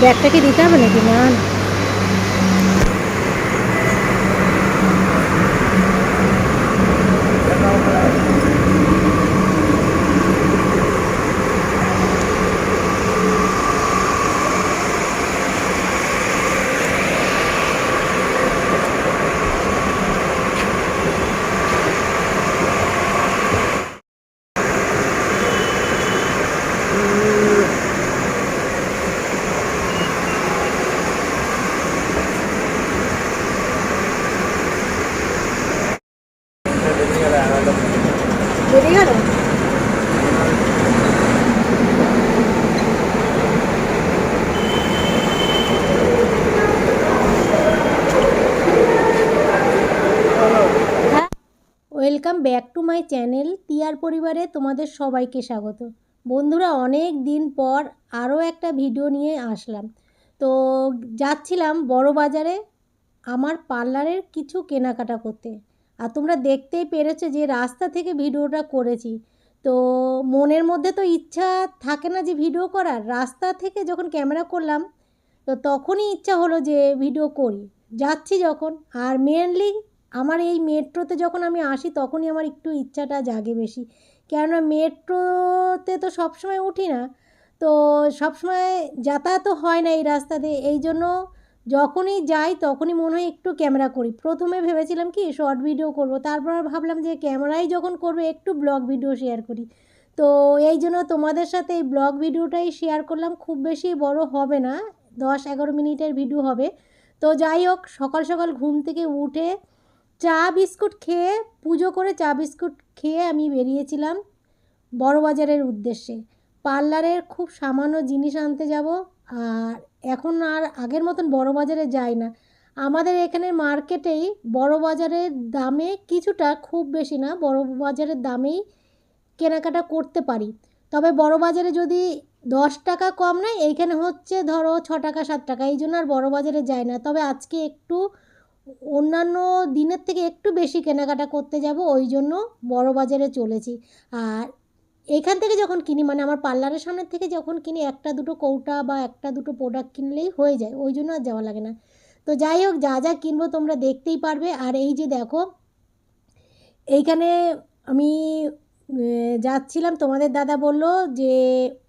ব্যাগটাকে দিতে হবে নাকি? না না। বেরিয়ে গেল welcome back to my channel টিয়ার পরিবারে তোমাদের সবাইকে স্বাগত। বন্ধুরা, অনেক দিন পর আরও একটা ভিডিও নিয়ে আসলাম। তো যাচ্ছিলাম বড় বাজারে আমার পার্লারের কিছু কেনাকাটা করতে। আর তোমরা দেখতেই পেরেছ যে রাস্তা থেকে ভিডিওটা করেছি। তো মনের মধ্যে তো ইচ্ছা থাকে না যে ভিডিও করার। রাস্তা থেকে যখন ক্যামেরা করলাম, তো তখনই ইচ্ছা হলো যে ভিডিও করি। যাচ্ছি যখন, আর মেনলি আমার এই মেট্রোতে যখন আমি আসি, তখনই আমার একটু ইচ্ছাটা জাগে বেশি। কেননা মেট্রোতে তো সবসময় উঠি না। তো সবসময় যাতায়াতও হয় না এই রাস্তাতে। এই জন্য যখনই যাই তখনই মনে হয় একটু ক্যামেরা করি। প্রথমে ভেবেছিলাম কি শর্ট ভিডিও করব, তারপর ভাবলাম যে ক্যামেরাই যখন করব একটু ব্লগ ভিডিও শেয়ার করি। তো এই জন্য তোমাদের সাথে এই ব্লগ ভিডিওটাই শেয়ার করলাম, খুব বেশি বড় হবে না, দশ এগারো মিনিটের ভিডিও হবে। তো যাই হোক, সকাল সকাল ঘুম থেকে উঠে চা বিস্কুট খেয়ে, পুজো করে চা বিস্কুট খেয়ে আমি বেরিয়েছিলাম বড়বাজারের উদ্দেশ্যে। পার্লারের খুব সামান্য জিনিস আনতে যাব আর এখন আর আগের মতন বড় বাজারে যাই না। আমাদের এখানে মার্কেটেই বড় বাজারের দামে কিছুটা খুব বেশি না, বড় বাজারের দামেই কেনাকাটা করতে পারি। তবে বড় বাজারে যদি দশ টাকা কম নেয়, এইখানে হচ্ছে ধরো ছ টাকা, সাত টাকা, এই জন্য আর বড় বাজারে যায় না। তবে আজকে একটু অন্যান্য দিনের থেকে একটু বেশি কেনাকাটা করতে যাব, ওই জন্য বড় বাজারে চলেছি। আর এইখান থেকে যখন কিনি মানে আমার পার্লারের সামনের থেকে যখন কিনি, একটা দুটো কৌটা বা একটা দুটো প্রোডাক্ট কিনলেই হয়ে যায়, ওই জন্য আর যাওয়া লাগে না। তো যাই হোক, যা যা কিনবো তোমরা দেখতেই পারবে। আর এই যে দেখো, এইখানে আমি যাচ্ছিলাম, তোমাদের দাদা বলল যে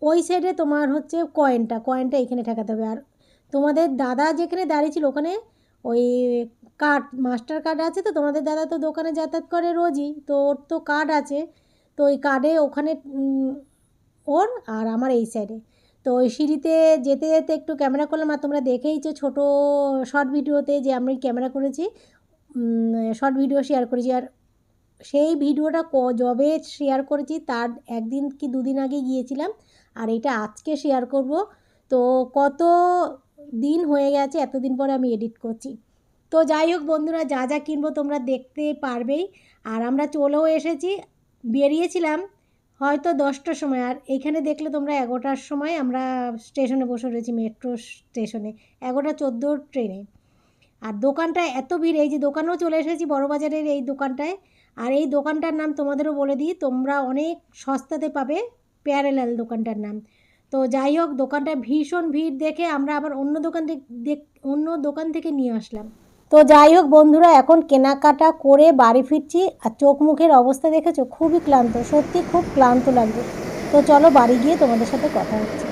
ওই সাইডে তোমার হচ্ছে কয়েনটা কয়েনটা এখানে ঠেকাতে হবে। আর তোমাদের দাদা যেখানে দাঁড়িয়ে ছিল, ওখানে ওই কার্ড মাস্টার কার্ড আছে তো, তোমাদের দাদা তো দোকানে যাতায়াত করে রোজই, তো ওর তো কার্ড আছে। তো ওই কার্ডে ওখানে ওর আর আমার এই সাইডে তো ওই সিঁড়িতে যেতে যেতে একটু ক্যামেরা করলাম আর তোমরা দেখেইছো ছোটো শর্ট ভিডিওতে যে আমি ক্যামেরা করেছি শর্ট ভিডিও শেয়ার করেছি। আর সেই ভিডিওটা ক, যবে শেয়ার করেছি তার একদিন কি দুদিন আগে গিয়েছিলাম আর এটা আজকে শেয়ার করব। তো কত দিন হয়ে গেছে, এতদিন পরে আমি এডিট করছি। তো যাই হোক বন্ধুরা, যা যা কিনবো তোমরা দেখতে পারবেই। আর আমরা চলেও এসেছি। বেরিয়েছিলাম হয়তো দশটার সময়। আর এইখানে দেখলে তোমরা এগারোটার সময় আমরা স্টেশনে বসে রয়েছি, মেট্রো স্টেশনে, এগারোটা চোদ্দোর ট্রেনে। আর দোকানটা এত ভিড়, এই যে দোকানেও চলে এসেছি বড়বাজারের এই দোকানটায়। আর এই দোকানটার নাম তোমাদেরও বলে দিই, তোমরা অনেক সস্তাতে পাবে প্যারেলাল দোকানটার নাম। তো যাই হোক দোকানটা ভীষণ ভিড় দেখে আমরা আবার অন্য দোকান দেখ- অন্য দোকান থেকে নিয়ে আসলাম। তো যাই হোক বন্ধুরা, এখন কেনাকাটা করে বাড়ি ফিরছি আর চোখ মুখের অবস্থা দেখেছ? খুবই ক্লান্ত, সত্যি খুব ক্লান্ত লাগবে তো চলো বাড়ি গিয়ে তোমাদের সাথে কথা হচ্ছে।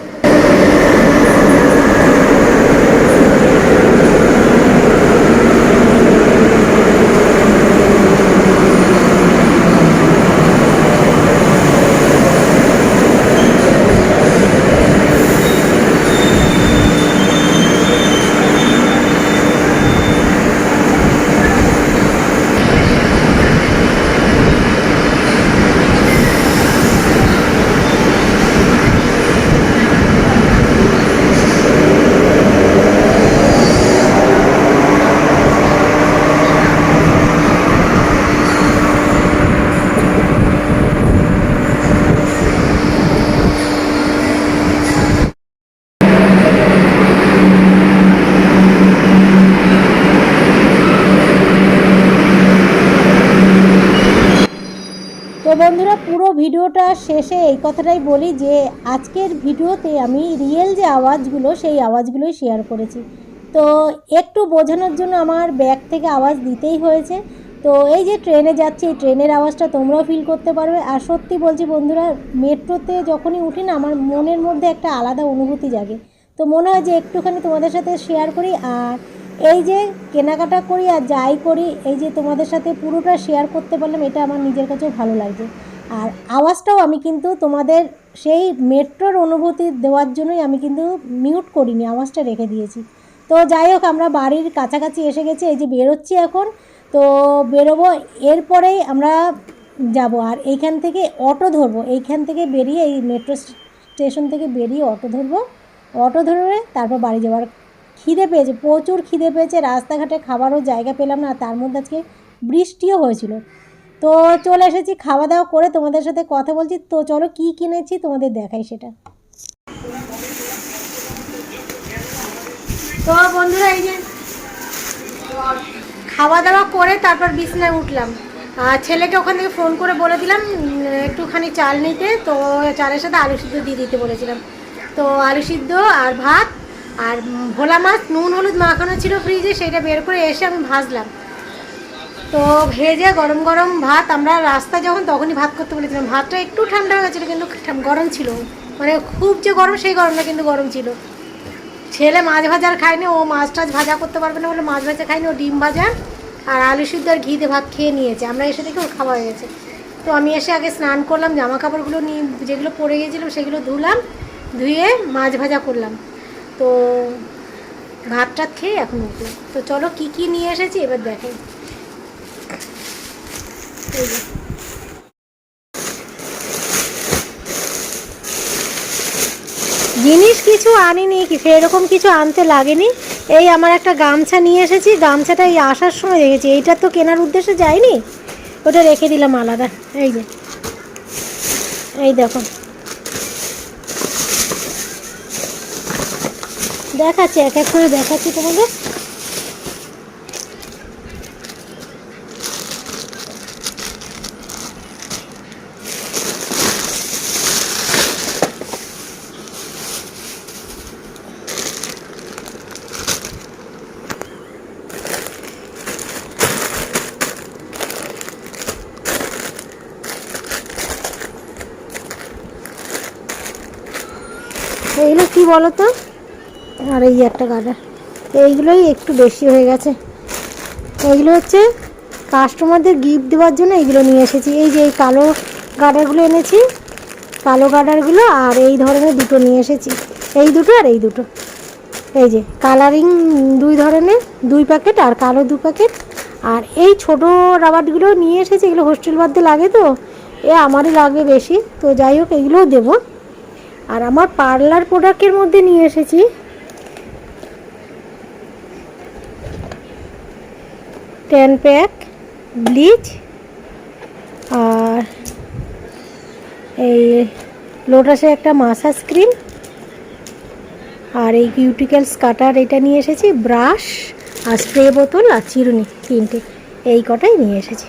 ভিডিওটা শেষে এই কথাটাই বলি যে আজকের ভিডিওতে আমি রিয়েল যে আওয়াজগুলো, সেই আওয়াজগুলোই শেয়ার করেছি। তো একটু বোঝানোর জন্য আমার ব্যাগ থেকে আওয়াজ দিতেই হয়েছে। তো এই যে ট্রেনে যাচ্ছি, এই ট্রেনের আওয়াজটা তোমরাও ফিল করতে পারবে। আর সত্যি বলছি বন্ধুরা, মেট্রোতে যখনই উঠি না, আমার মনের মধ্যে একটা আলাদা অনুভূতি জাগে। তো মনে হয় যে একটুখানি তোমাদের সাথে শেয়ার করি আর এই যে কেনাকাটা করি আর যাই করি, এই যে তোমাদের সাথে পুরোটা শেয়ার করতে পারলাম, এটা আমার নিজের কাছেও ভালো লাগছে। আর আওয়াজটাও আমি কিন্তু তোমাদের সেই মেট্রোর অনুভূতি দেওয়ার জন্যই আমি কিন্তু মিউট করিনি, আওয়াজটা রেখে দিয়েছি। তো যাই হোক, আমরা বাড়ির কাছাকাছি এসে গেছি, এই যে বেরোচ্ছি এখন। তো বেরোবো, এরপরেই আমরা যাব। আর এইখান থেকে অটো ধরবো, এইখান থেকে বেরিয়ে এই মেট্রো স্টেশন থেকে বেরিয়ে অটো ধরবো। অটো ধরে তারপর বাড়ি যাওয়ার খিদে পেয়েছে, প্রচুর খিদে পেয়েছে, রাস্তাঘাটে খাবারও জায়গা পেলাম না, তার মধ্যে আজকে বৃষ্টিও হয়েছিল। তো চলে এসেছি খাওয়া দাওয়া করে তোমাদের সাথে কথা বলছি। তো চলো কি কিনেছি তোমাদের দেখাই সেটা। তো বন্ধুরা, এই যে খাওয়া দাওয়া করে তারপর বিছনায় উঠলাম। আর ছেলেকে ওখান থেকে ফোন করে বলে দিলাম একটুখানি চাল নিতে। তো চালের সাথে আলু সিদ্ধ দিয়ে দিতে বলেছিলাম। তো আলু সিদ্ধ আর ভাত আর ভোলা মাছ, নুন, হলুদ মাখানো ছিল ফ্রিজে সেটা বের করে এসে আমি ভাজলাম। তো ভেজে গরম গরম ভাত, আমরা রাস্তা যখন তখনই ভাত করতে বলেছিলাম। ভাতটা একটু ঠান্ডা হয়ে গেছিল, কিন্তু গরম ছিল। মানে খুব যে গরম সেই গরমটা কিন্তু গরম ছিল। ছেলে মাছ ভাজার খায়নি, ও মাছ টাছ ভাজা করতে পারবে না বলে মাছ ভাজা খায়নি, ও ডিম ভাজা আর আলু সিদ্ধ আর ঘি দিয়ে ভাত খেয়ে নিয়েছে। আমরা এসে দেখে ওর খাওয়া হয়ে গেছে। তো আমি এসে আগে স্নান করলাম জামা কাপড়গুলো নিয়ে যেগুলো পরে গিয়েছিলাম সেগুলো ধুলাম, ধুয়ে মাছ ভাজা করলাম। তো ভাত টাত খেয়ে এখন উঠল তো চলো কি কি নিয়ে এসেছি এবার দেখেন। জিনিস কিছু আনিনি সেরকম কিছু আনতে লাগেনি। এই আমার একটা গামছা নিয়ে এসেছি, গামছাটা এই আসার সময় দেখেছি। এইটা তো কেনার উদ্দেশ্যে যায়নি। ওটা রেখে দিলাম আলাদা। এই যে। এই দেখো। দেখাচ্ছি, এক এক করে দেখাচ্ছি তোমাদের এইগুলো কি বলো তো আর এই একটা গাডার এইগুলোই একটু বেশি হয়ে গেছে। এইগুলো হচ্ছে কাস্টমারদের গিফট দেওয়ার জন্য এইগুলো নিয়ে এসেছি। এই যে এই কালো গাডারগুলো এনেছি, কালো গাডারগুলো আর এই ধরনের দুটো নিয়ে এসেছি। এই দুটো আর এই দুটো। এই যে কালারিং দুই ধরনের, দুই প্যাকেট আর কালো দু প্যাকেট আর এই ছোট রাবারগুলো নিয়ে এসেছি, এগুলো হোস্টেল বাদে লাগে তো? এ আমারই লাগে বেশি। তো যাই হোক, এগুলোও দেবো। আর আমার পার্লার প্রোডাক্টের মধ্যে নিয়ে এসেছি। টেন প্যাক ব্লিচ আর এই লোটাসে একটা মাসাজ ক্রিম আর এই কিউটিক্যালস কাটার এটা নিয়ে এসেছি ব্রাশ আর স্প্রে বোতল, আর চিরুনি তিনটে, এই কটাই নিয়ে এসেছি।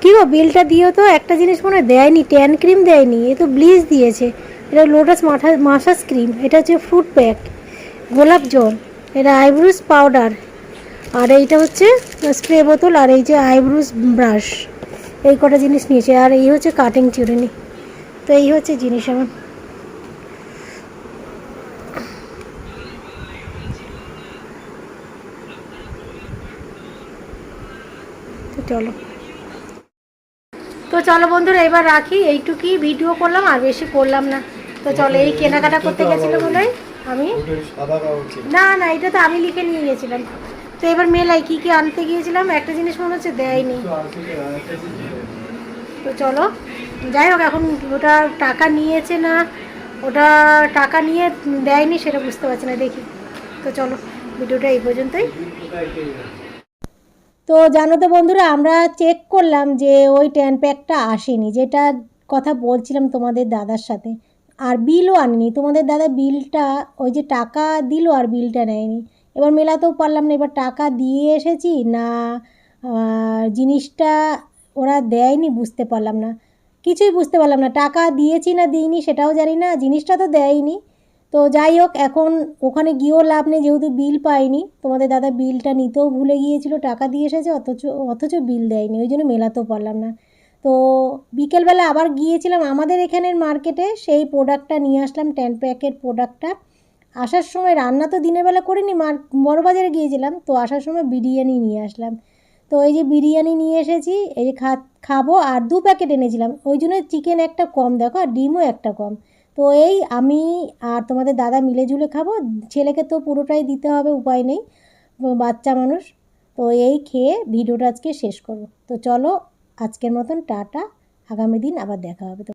কী গো বিলটা দিয়েও তো একটা জিনিস মনে হয় দেয়নি ট্যান ক্রিম দেয়নি, এ তো ব্লিচ দিয়েছে। এটা লোটাস মাথা মাসাজ ক্রিম এটা হচ্ছে ফ্রুট প্যাক গোলাপ জল, এটা আইব্রুস পাউডার আর এইটা হচ্ছে স্প্রে বোতল আর এই যে আইব্রুস ব্রাশ এই কটা জিনিস নিয়েছে, আর এই হচ্ছে কাটিং চিরুনি তো এই হচ্ছে জিনিস আমার। চলো। তো চলো বন্ধুরা, এবার রাখি, এইটুকুই ভিডিও করলাম, আর বেশি করলাম না। তো চলো, এই কেনাকাটা করতে গেছিল বলে আমি? না না, এটা তো আমি লিখে নিয়ে গেছিলাম। তো এবার মেলায় কি কি আনতে গিয়েছিলাম? একটা জিনিস মনে হচ্ছে দেয়নি। তো চলো, যাই হোক, এখন ওটা টাকা নিয়েছে না, ওটা টাকা নিয়ে দেয়নি সেটা বুঝতে পারছি না, দেখি। তো চলো, ভিডিওটা এই পর্যন্তই। তো জানো তো বন্ধুরা, আমরা চেক করলাম যে ওই ট্যান প্যাকটা আসেনি, যেটা কথা বলছিলাম তোমাদের দাদার সাথে। আর বিলও আনেনি। তোমাদের দাদা বিলটা, ওই যে টাকা দিল আর বিলটা নেয়নি। এবার মেলাতেও পারলাম না, এবার টাকা দিয়ে এসেছি, না জিনিসটা ওরা দেয়নি, বুঝতে পারলাম না। কিছুই বুঝতে পারলাম না, টাকা দিয়েছি না দিইনি সেটাও জানি না, জিনিসটা তো দেয়নি। তো যাই হোক, এখন ওখানে গিয়েও লাভ নেই, যেহেতু বিল পাইনি, তোমাদের দাদা বিলটা নিতেও ভুলে গিয়েছিল, টাকা দিয়ে এসেছে, অথচ অথচ বিল দেয়নি, ওই জন্য মেলাতেও পারলাম না। তো বিকেলবেলা আবার গিয়েছিলাম আমাদের এখানের মার্কেটে, সেই প্রোডাক্টটা নিয়ে আসলাম টেন প্যাকেট প্রোডাক্টটা আসার সময় রান্না তো দিনের বেলা করিনি, মার, বড়বাজারে গিয়েছিলাম, তো আসার সময় বিরিয়ানি নিয়ে আসলাম। তো এই যে বিরিয়ানি নিয়ে এসেছি, এই যে খা, খাব আর দু প্যাকেট এনেছিলাম, ওই জন্য চিকেন একটা কম, দেখো, আর ডিমও একটা কম। তো এই আমি আর তোমাদের দাদা মিলে ঝুলে খাব, ছেলেকে তো পুরোটাই দিতে হবে, উপায় নেই, বাচ্চা মানুষ। তো এই খেয়ে ভিডিওটা আজকে শেষ করব। তো চলো আজকের মতন টাটা আগামী দিন আবার দেখা হবে।